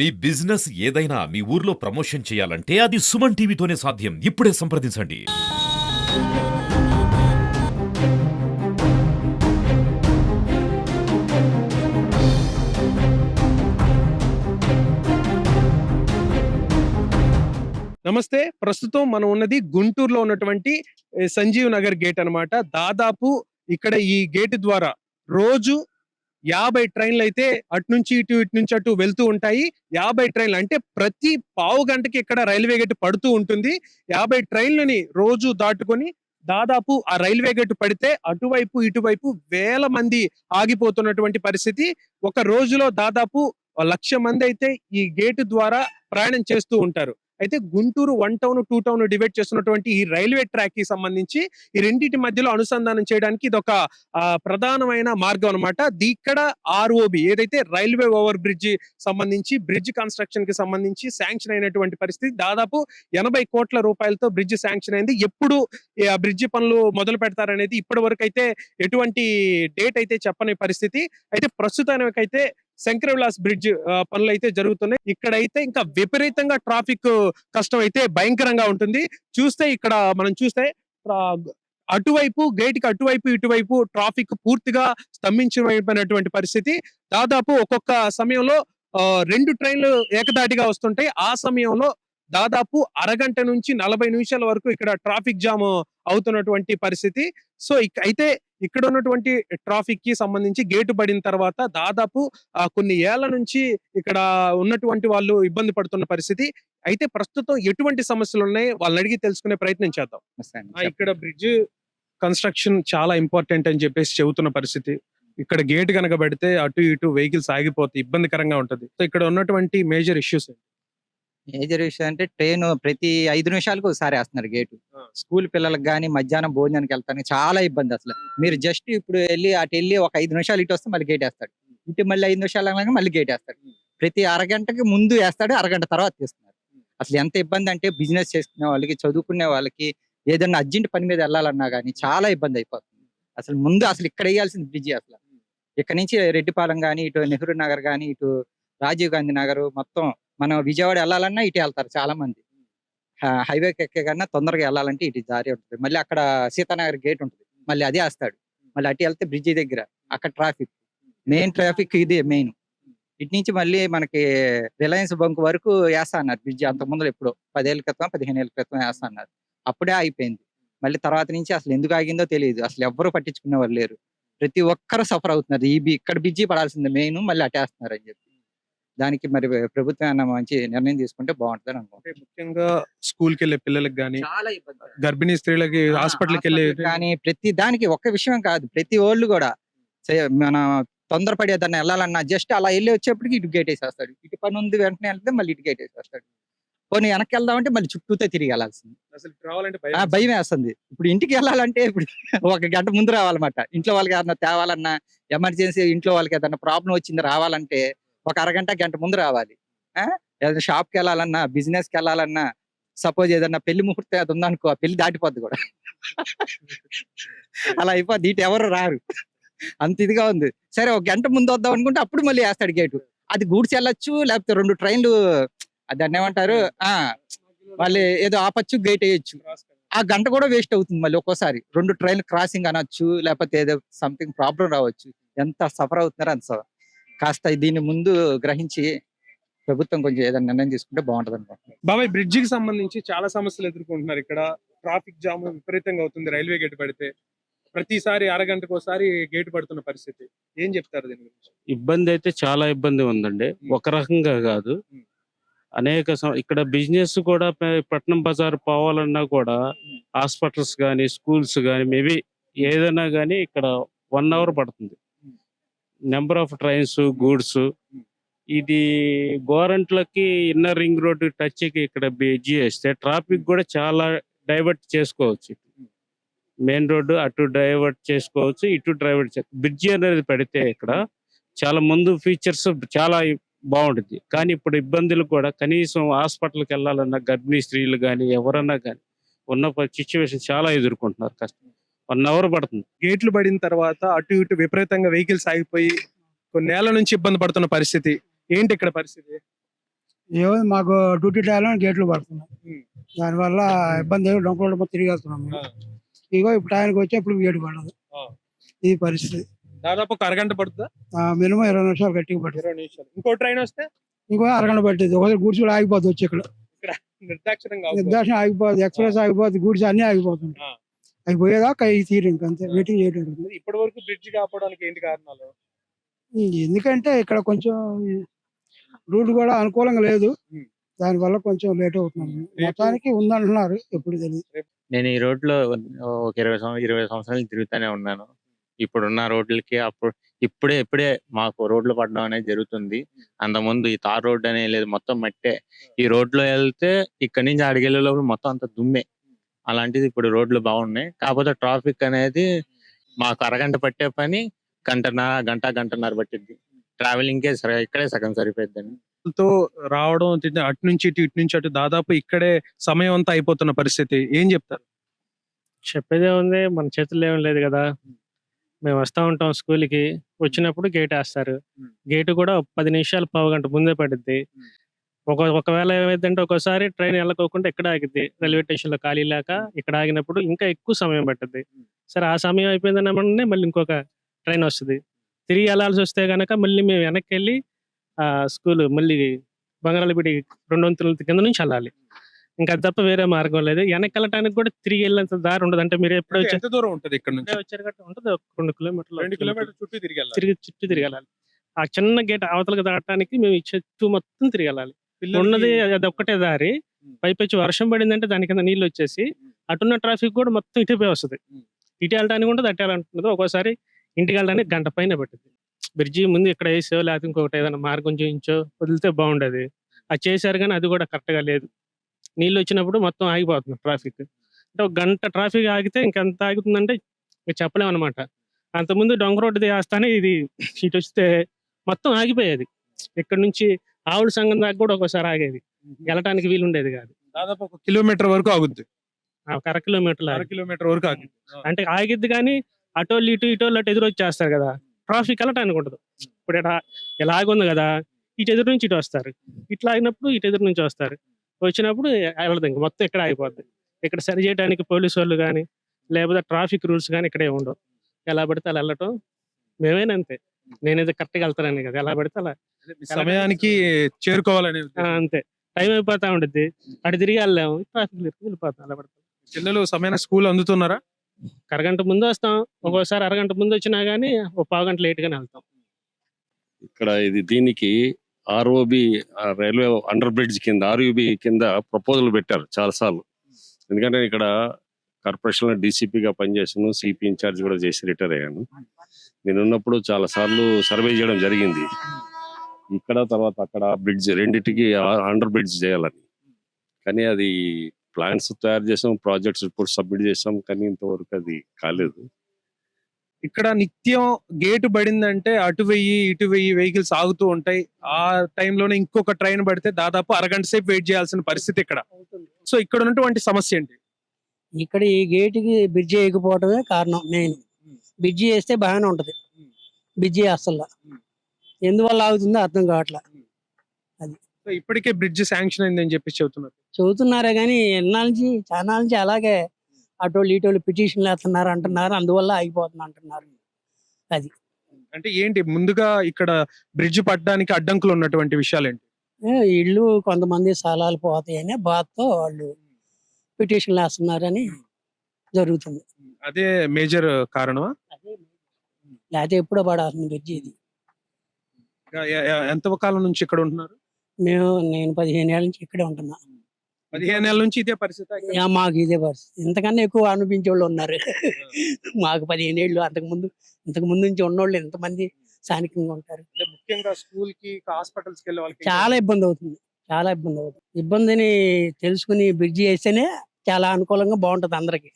మీ business ఏదైనా మీ ఊర్లో promotion చేయాలంటే అది సుమన్ టీవీతోనే సాధ్యం. ఇప్పుడే సంప్రదించండి. నమస్తే. ప్రస్తుతం మనం ఉన్నది గుంటూరులో ఉన్నటువంటి సంజీవ్ నగర్ గేట్ అన్నమాట. దాదాపు ఇక్కడ ఈ గేట్ ద్వారా రోజు యాభై ట్రైన్లు అయితే అటు నుంచి ఇటు ఇటు నుంచి అటు వెళ్తూ ఉంటాయి. యాభై ట్రైన్లు అంటే ప్రతి పావు గంటకి ఇక్కడ రైల్వే గేట్ పడుతూ ఉంటుంది. యాభై ట్రైన్లని రోజు దాటుకొని దాదాపు ఆ రైల్వే గేట్ పడితే అటువైపు ఇటువైపు వేల మంది ఆగిపోతున్నటువంటి పరిస్థితి. ఒక రోజులో దాదాపు లక్ష మంది అయితే ఈ గేటు ద్వారా ప్రయాణం చేస్తూ ఉంటారు. అయితే Guntur one town two town divide చేస్తున్నటువంటి ఈ రైల్వే ట్రాక్కి సంబంధించి ఈ రెండింటి మధ్యలో అనుసంధానం చేయడానికి ఇది ఒక ప్రధానమైన మార్గం అనమాట ఇక్కడ ఆర్ఓబి ఏదైతే రైల్వే ఓవర్ బ్రిడ్జ్ సంబంధించి బ్రిడ్జ్ కన్స్ట్రక్షన్కి సంబంధించి శాంక్షన్ అయినటువంటి పరిస్థితి దాదాపు ఎనభై కోట్ల రూపాయలతో బ్రిడ్జ్ శాంక్షన్ అయింది. ఎప్పుడు ఆ బ్రిడ్జ్ పనులు మొదలు పెడతారనేది ఇప్పటి వరకు అయితే ఎటువంటి డేట్ అయితే చెప్పని పరిస్థితి. అయితే ప్రస్తుతానికైతే శంకరవిలాస్ బ్రిడ్జ్ పనులు అయితే జరుగుతున్నాయి. ఇక్కడైతే ఇంకా విపరీతంగా ట్రాఫిక్ కష్టం అయితే భయంకరంగా ఉంటుంది. చూస్తే ఇక్కడ మనం చూస్తే అటువైపు గేట్కి అటువైపు ఇటువైపు ట్రాఫిక్ పూర్తిగా స్తంభించిపోయినటువంటి పరిస్థితి. దాదాపు ఒక్కొక్క సమయంలో రెండు ట్రైన్లు ఏకదాటిగా వస్తుంటాయి. ఆ సమయంలో దాదాపు అరగంట నుంచి నలభై నిమిషాల వరకు ఇక్కడ ట్రాఫిక్ జామ్ అవుతున్నటువంటి పరిస్థితి. సో ఇక- అయితే ఇక్కడ ఉన్నటువంటి ట్రాఫిక్కి సంబంధించి గేటు పడిన తర్వాత దాదాపు కొన్ని ఏళ్ళ నుంచి ఇక్కడ ఉన్నటువంటి వాళ్ళు ఇబ్బంది పడుతున్న పరిస్థితి. అయితే ప్రస్తుతం ఎటువంటి సమస్యలు ఉన్నాయి? వాళ్ళని అడిగి తెలుసుకునే ప్రయత్నం చేద్దాం. ఇక్కడ బ్రిడ్జ్ కన్స్ట్రక్షన్ చాలా ఇంపార్టెంట్ అని చెప్పేసి చెబుతున్న పరిస్థితి. ఇక్కడ గేట్ కనుక పెడితే అటు ఇటు వెహికల్స్ ఆగిపోతే ఇబ్బందికరంగా ఉంటది. సో ఇక్కడ ఉన్నటువంటి మేజర్ ఇష్యూస్ మేజర్ విషయం అంటే ట్రైన్ ప్రతి ఐదు నిమిషాలకు ఒకసారి వేస్తున్నారు గేటు. స్కూల్ పిల్లలకు కానీ మధ్యాహ్నం భోజనానికి వెళ్తానికి చాలా ఇబ్బంది అసలు. మీరు జస్ట్ ఇప్పుడు వెళ్ళి అటు వెళ్ళి ఒక ఐదు నిమిషాలు ఇటు వస్తే మళ్ళీ గేట్ వేస్తాడు ఇటు మళ్ళీ ఐదు నిమిషాలు అనగా మళ్ళీ గేట్ వేస్తాడు ప్రతి అరగంటకి ముందు వేస్తాడు అరగంట తర్వాత తీస్తున్నారు. అసలు ఎంత ఇబ్బంది అంటే బిజినెస్ చేసుకునే వాళ్ళకి చదువుకునే వాళ్ళకి ఏదైనా అర్జెంట్ పని మీద వెళ్ళాలన్నా కానీ చాలా ఇబ్బంది అయిపోతుంది. అసలు ముందు అసలు ఇక్కడ వేయాల్సింది బ్రిడ్జి అసలు. ఇక్కడ నుంచి రెడ్డిపాలెం కానీ ఇటు నెహ్రూ నగర్ కానీ ఇటు రాజీవ్ గాంధీ నగర్ మొత్తం మనం విజయవాడ వెళ్ళాలన్నా ఇటు వెళ్తారు చాలా మంది హైవే ఎక్కే కన్నా తొందరగా వెళ్ళాలంటే ఇటు దారి ఉంటుంది. మళ్ళీ అక్కడ సీతానగర్ గేట్ ఉంటుంది. మళ్ళీ అదే వేస్తాడు. మళ్ళీ అటు వెళ్తే బ్రిడ్జి దగ్గర అక్కడ ట్రాఫిక్. మెయిన్ ట్రాఫిక్ ఇది మెయిన్. ఇటు నుంచి మళ్ళీ మనకి రిలయన్స్ బంక్ వరకు వేస్తా అన్నారు బ్రిడ్జి. అంత ముందు ఎప్పుడో పదేళ్ళ క్రితం పదిహేను ఏళ్ళ క్రితం వేస్తా అన్నారు. అప్పుడే ఆగిపోయింది. మళ్ళీ తర్వాత నుంచి అసలు ఎందుకు ఆగిందో తెలియదు. అసలు ఎవ్వరూ పట్టించుకునే వాళ్ళు లేరు. ప్రతి ఒక్కరు సఫర్ అవుతున్నారు. ఈ బి- ఇక్కడ బిజీ పడాల్సింది మెయిన్ మళ్ళీ అటేస్తున్నారు అని చెప్పి. దానికి మరి ప్రభుత్వం మంచి నిర్ణయం తీసుకుంటే బాగుంటుంది అనుకుంటున్నాను. అంటే ముఖ్యంగా స్కూల్కి వెళ్ళే పిల్లలకి గానీ చాలా ఇబ్బంది. గర్భిణీ స్త్రీలకి హాస్పిటల్కి వెళ్ళే కానీ ప్రతి దానికి ఒక్క విషయం కాదు. ప్రతి వాళ్ళు కూడా మన తొందరపడి ఏదన్నా వెళ్ళాలన్నా జస్ట్ అలా వెళ్ళి వచ్చేప్పటికి ఇటు గేట్ వేసేస్తాడు. ఇటు పని ఉంది వెంటనే వెళ్తే మళ్ళీ ఇటు గేట్ వేసేస్తాడు. పోనీ వెనక్కి వెళ్దామంటే మళ్ళీ చుట్టూతో తిరిగి వెళ్ళాల్సింది. అసలు భయం వేస్తుంది. ఇప్పుడు ఇంటికి వెళ్ళాలంటే ఇప్పుడు ఒక గంట ముందు రావాలన్నమాట. ఇంట్లో వాళ్ళకి ఏదన్నా తేవాలన్నా ఎమర్జెన్సీ ఇంట్లో వాళ్ళకి ఏదన్నా ప్రాబ్లం వచ్చింది రావాలంటే ఒక అరగంట గంట ముందు రావాలి. ఏదైనా షాప్కి వెళ్ళాలన్నా బిజినెస్కి వెళ్ళాలన్నా సపోజ్ ఏదన్నా పెళ్ళి ముహూర్తం అది ఉందనుకో ఆ పెళ్ళి దాటిపోద్ది కూడా. అలా అయిపోద్ది. ఇటు ఎవరు రారు. అంత ఇదిగా ఉంది. సరే ఒక గంట ముందు వద్దాం అనుకుంటే అప్పుడు మళ్ళీ వేస్తాడు గేటు అది గూడ్స్ వెళ్ళొచ్చు లేకపోతే రెండు ట్రైన్లు దాన్ని ఏమంటారు? ఆ మళ్ళీ ఏదో ఆపచ్చు గేట్ వేయొచ్చు. ఆ గంట కూడా వేస్ట్ అవుతుంది మళ్ళీ ఒక్కోసారి. రెండు ట్రైన్ క్రాసింగ్ అనొచ్చు లేకపోతే ఏదో సంథింగ్ ప్రాబ్లం రావచ్చు. ఎంత సఫర్ అవుతున్నారో అంత సఫర్. కాస్త దీన్ని ముందు గ్రహించి ప్రభుత్వం కొంచెం ఏదైనా నిర్ణయం తీసుకుంటే బాగుంటది అనుకుంటున్నాను బాబాయ్ బ్రిడ్జ్కి సంబంధించి చాలా సమస్యలు ఎదుర్కొంటున్నారు ఇక్కడ ట్రాఫిక్ జామ్ విపరీతంగా అవుతుంది రైల్వే గేట్ పడితే ప్రతిసారి అరగంటకు ఒకసారి గేట్ పడుతున్న పరిస్థితి ఏం చెప్తారు దీని గురించి ఇబ్బంది అయితే చాలా ఇబ్బంది ఉందండి. ఒక రకంగా కాదు. అనేక ఇక్కడ బిజినెస్ కూడా పట్నం బజార్ పోవాలన్నా కూడా. హాస్పిటల్స్ కానీ స్కూల్స్ కానీ మేబీ ఏదైనా కానీ ఇక్కడ వన్ అవర్ పడుతుంది. Number of trains goods. ఇది గోరంట్లకి ఇన్నర్ రింగ్ రోడ్ టచ్కి ఇక్కడ చేస్తే ట్రాఫిక్ కూడా చాలా డైవర్ట్ చేసుకోవచ్చు మెయిన్ రోడ్డు అటు డైవర్ట్ చేసుకోవచ్చు ఇటు డైవర్ట్ బ్రిడ్జి అనేది పెడితే ఇక్కడ చాలా ముందు ఫీచర్స్ చాలా బాగుంటుంది. కానీ ఇప్పుడు ఇబ్బందులు కూడా కనీసం హాస్పిటల్కి వెళ్ళాలన్నా గర్భిణీ స్త్రీలు కానీ ఎవరన్నా కానీ ఉన్న సిచ్యువేషన్ చాలా ఎదుర్కొంటున్నారు కష్టం. వన్ అవర్ పడుతుంది. గేట్లు పడిన తర్వాత అటు ఇటు విపరీతంగా వెహికల్స్ ఆగిపోయి కొన్ని నెలల నుంచి ఇబ్బంది పడుతున్న పరిస్థితి. ఏంటి ఇక్కడ పరిస్థితి? ఏమో మాకు డ్యూటీ టైంలో గేట్లు పడుతున్నాయి. దానివల్ల ఇబ్బంది ఏమి డొంక రోడ్డు మొత్తం తిరిగి వెళ్తున్నాం మేము. ఆ. ఇగో ఇప్పుడు టైంకి వచ్చి ఇప్పుడు గేటు పడదు. ఈ పరిస్థితి. దాదాపు ఒక అరగంట పడుతుందా? మినిమం ఇరవై నిమిషాలు గట్టిగా పడుతుంది. ఇరవై నిమిషాలు. ఇంకో ట్రైన్ వస్తే? ఇంకో అరగంట పట్టింది ఒకసారి గూడ్స్ కూడా ఆగిపోతుంది వచ్చి ఇక్కడ. నిర్దాక్షిణంగా ఆగిపోతుంది ఎక్స్ప్రెస్ ఆగిపోతుంది గూడ్స్ అన్ని ఆగిపోతుంది. అవి పోయేదాకా ఈ తీరు ఇంకంతే వెయిటింగ్ చేయడం. ఇప్పటి వరకు బ్రిడ్జ్ కాపాడడానికి ఏంటి కారణాలు? ఎందుకంటే ఇక్కడ కొంచెం రూట్ కూడా అనుకూలంగా లేదు. దానివల్ల కొంచెం లేట్ అవుతుంది. మొత్తానికి ఉందంటున్నారు ఎప్పుడు తెలియదు. నేను ఈ రోడ్లో ఒక ఇరవై ఇరవై సంవత్సరాలు తిరుగుతూనే ఉన్నాను. ఇప్పుడున్న రోడ్లకి అప్పుడు ఇప్పుడే ఇప్పుడే మాకు రోడ్లు పడడం అనేది జరుగుతుంది. అంతకుముందు ఈ తార్ రోడ్ అనే లేదు మొత్తం మట్టే. ఈ రోడ్లో వెళ్తే ఇక్కడి నుంచి ఆడికెళ్ళే లోపల మొత్తం అంత దుమ్మే. అలాంటిది ఇప్పుడు రోడ్లు బాగున్నాయి. కాకపోతే ట్రాఫిక్ అనేది మాకు అరగంట పట్టే పని గంటన్నర గంట గంటన్నర పట్టింది ట్రావెలింగ్ కే సరే ఇక్కడే సగం సరిపోద్దండి తో రావడం అటు నుంచి ఇటు ఇటు నుంచి అటు దాదాపు ఇక్కడే సమయం అంతా అయిపోతున్న పరిస్థితి. ఏం చెప్తారు? చెప్పేదే ఉంది మన చేతుల్లో ఏం లేదు కదా. మేము వస్తా ఉంటాం స్కూల్కి వచ్చినప్పుడు గేట్ వేస్తారు. గేట్ కూడా పది నిమిషాలు పావు గంట ముందే పడుద్ది. ఒక ఒకవేళ ఏమైందంటే ఒక్కోసారి ట్రైన్ వెళ్ళకోకుండా ఎక్కడ ఆగిద్ది రైల్వే స్టేషన్లో ఖాళీ లేక ఇక్కడ ఆగినప్పుడు ఇంకా ఎక్కువ సమయం పట్టుద్ది సరే ఆ సమయం అయిపోయిందన్నమనే మళ్ళీ ఇంకొక ట్రైన్ వస్తుంది. తిరిగి వెళ్ళాల్సి వస్తే గనక మళ్ళీ మేము వెనక్కి వెళ్ళి ఆ స్కూల్ మళ్ళీ బంగాళాలపేట రెండు వంతుల కింద నుంచి వెళ్ళాలి. ఇంకా తప్ప వేరే మార్గం లేదు. వెనక్కి వెళ్ళటానికి కూడా తిరిగి వెళ్ళేంత దారి ఉండదు. అంటే మీరు ఎప్పుడు ఎంత దూరం ఉంటది ఇక్కడ నుంచి? వచ్చారు ఉంటుంది రెండు కిలోమీటర్లు రెండు కిలోమీటర్ల చుట్టూ తిరిగి వెళ్ళాలి. తిరిగి చుట్టూ తిరగాలి ఆ చిన్న గేట్ అవతలకు దాటడానికి మేము ఈ చుట్టూ మొత్తం తిరగాలి పిల్లలకి- ఉన్నది అది ఒక్కటే దారి. పైపెచ్చి వర్షం పడిందంటే దాని కింద నీళ్ళు వచ్చేసి. అటున్న ట్రాఫిక్ కూడా మొత్తం ఇటే పోయి వస్తుంది. ఇటు వెళ్ళడానికి ఉంటుంది అటు వెళ్ళాలంటుంది ఒక్కోసారి ఇంటికి వెళ్ళడానికి గంట పైన పట్టింది బ్రిడ్జి ముందు ఇక్కడ వేసో లేకపోతే ఇంకొకటి ఏదైనా మార్గం చూపించో వదిలితే బాగుండేది. అది చేశారు కానీ అది కూడా కరెక్ట్గా లేదు. నీళ్ళు వచ్చినప్పుడు మొత్తం ఆగిపోతుంది ట్రాఫిక్. అంటే ఒక గంట ట్రాఫిక్ ఆగితే ఇంకెంత ఆగుతుందంటే ఇక చెప్పలేము అనమాట అంతకుముందు డొంగ రోడ్డు వేస్తానే ఇది ఇటు వస్తే మొత్తం ఆగిపోయేది. ఇక్కడ నుంచి ఆవుల సంఘం దాకా కూడా ఒకసారి ఆగేది. వెళ్ళటానికి వీలు ఉండేది కాదు. దాదాపు ఒక కిలోమీటర్ వరకు ఆగుద్ది. ఒక అర కిలోమీటర్లు అర కిలోమీటర్ వరకు ఆగుద్ది. అంటే ఆగిద్ది కానీ అటోళ్ళు ఇటు ఇటోళ్ళు అటు ఎదురు వచ్చేస్తారు కదా. ట్రాఫిక్ వెళ్ళటానికి ఉండదు. ఇప్పుడు ఇలా ఉంది కదా ఇటు ఎదురు నుంచి ఇటు వస్తారు. ఇట్లా ఆగినప్పుడు ఇటు ఎదురు నుంచి వస్తారు. వచ్చినప్పుడు వెళ్ళదు ఇంక మొత్తం ఇక్కడ ఆగిపోద్ది. ఇక్కడ సరి చేయడానికి పోలీసు వాళ్ళు కానీ లేకపోతే ట్రాఫిక్ రూల్స్ కానీ ఇక్కడే ఉండవు. ఎలా పడితే అలా వెళ్ళటం మేమైనా అంతే నేనైతే కరెక్ట్గా వెళ్తానని కదా ఎలా పడితే అలా సమయానికి చేరుకోవాలనే. అంతే. టైం అయిపోతా ఉంటుంది అటు తిరిగి వెళ్ళాము ట్రాఫిక్ వెళ్ళిపోతాం అలా పడతాం పిల్లలు సమయానికి స్కూల్ అందుతున్నారా? అరగంట ముందు వస్తాం. ఒక్కోసారి అరగంట ముందు వచ్చినా గానీ ఒక పావు గంట లేట్ గానే వెళ్తాం. ఇక్కడ ఇది దీనికి ఆర్ఓబి రైల్వే అండర్ బ్రిడ్జ్ కింద ఆర్యూబి కింద ప్రపోజల్ పెట్టారు చాలా సార్లు ఎందుకంటే ఇక్కడ కార్పొరేషన్లో డీసీపీగా పనిచేసాను సిపి ఇన్ఛార్జ్ కూడా చేసి రిటైర్ అయ్యాను. నేను ఉన్నప్పుడు చాలా సార్లు సర్వే చేయడం జరిగింది. ఇక్కడ తర్వాత అక్కడ బ్రిడ్జ్ రెండింటికి అండర్ బ్రిడ్జ్ చేయాలని. కానీ అది ప్లాన్స్ తయారు చేసాం ప్రాజెక్ట్స్ రిపోర్ట్ సబ్మిట్ చేసాం కానీ ఇంతవరకు అది కాలేదు. ఇక్కడ నిత్యం గేటు పడిందంటే అటు వెయ్యి ఇటు వెయ్యి వెహికల్స్ ఆగుతూ ఉంటాయి. ఆ టైంలోనే ఇంకొక ట్రైన్ పడితే దాదాపు అరగంట సేపు వెయిట్ చేయాల్సిన పరిస్థితి ఇక్కడ. సో ఇక్కడ ఉన్నటువంటి సమస్య ఏంటి? ఇక్కడ ఈ గేటుకి బ్రిడ్జి వేయకపోవటమే కారణం మెయిన్. బ్రిడ్జి వేస్తే బాగానే ఉంటది. బ్రిడ్జి అసలు ఎందువల్ల ఆగుతుందో అర్థం కావట్లే. సో ఇప్పటికే బ్రిడ్జ్ శాంక్షన్ అయిందని చెప్పి చెబుతున్నారు. చెబుతున్నారే కానీ ఎన్నాళ్ళ నుంచి చాలా నుంచి అలాగే అటోళ్ళు ఇటోళ్ళు పిటిషన్లు వేస్తున్నారు అంటున్నారు అందువల్ల ఆగిపోతుంది అంటున్నారు. అంటే ఏంటి ముందుగా ఇక్కడ బ్రిడ్జ్ పట్టడానికి అడ్డంకులు ఉన్నటువంటి విషయాలు ఏంటి? ఇళ్ళు కొంతమంది స్థలాలు పోతాయని బాధతో వాళ్ళు పిటిషన్లు వేస్తున్నారని జరుగుతుంది. అదే మేజర్ కారణమా? లేకపోతే ఎప్పుడో పడాల్సిన బ్రిడ్జి ఇది. ఎంత కాలం నుంచి ఇక్కడ ఉంటున్నారు? మేము నేను పదిహేను ఏళ్ళ నుంచి ఇక్కడే ఉంటున్నా. పదిహేను నెలల నుంచి ఇదే పరిస్థితి మాకు ఇదే పరిస్థితి. ఇంతకన్నా ఎక్కువ అనిపించే వాళ్ళు ఉన్నారు మాకు పదిహేను ఏళ్ళు అంతకు ముందు ఇంతకు ముందు నుంచి ఉన్నోళ్ళు ఎంతమంది స్థానికంగా ఉంటారు. ముఖ్యంగా స్కూల్కి హాస్పిటల్స్కి వెళ్ళే వాళ్ళకి చాలా ఇబ్బంది అవుతుంది. చాలా ఇబ్బంది అవుతుంది. ఇబ్బందిని తెలుసుకుని బ్రిడ్జి వేస్తేనే చాలా అనుకూలంగా బాగుంటది అందరికి.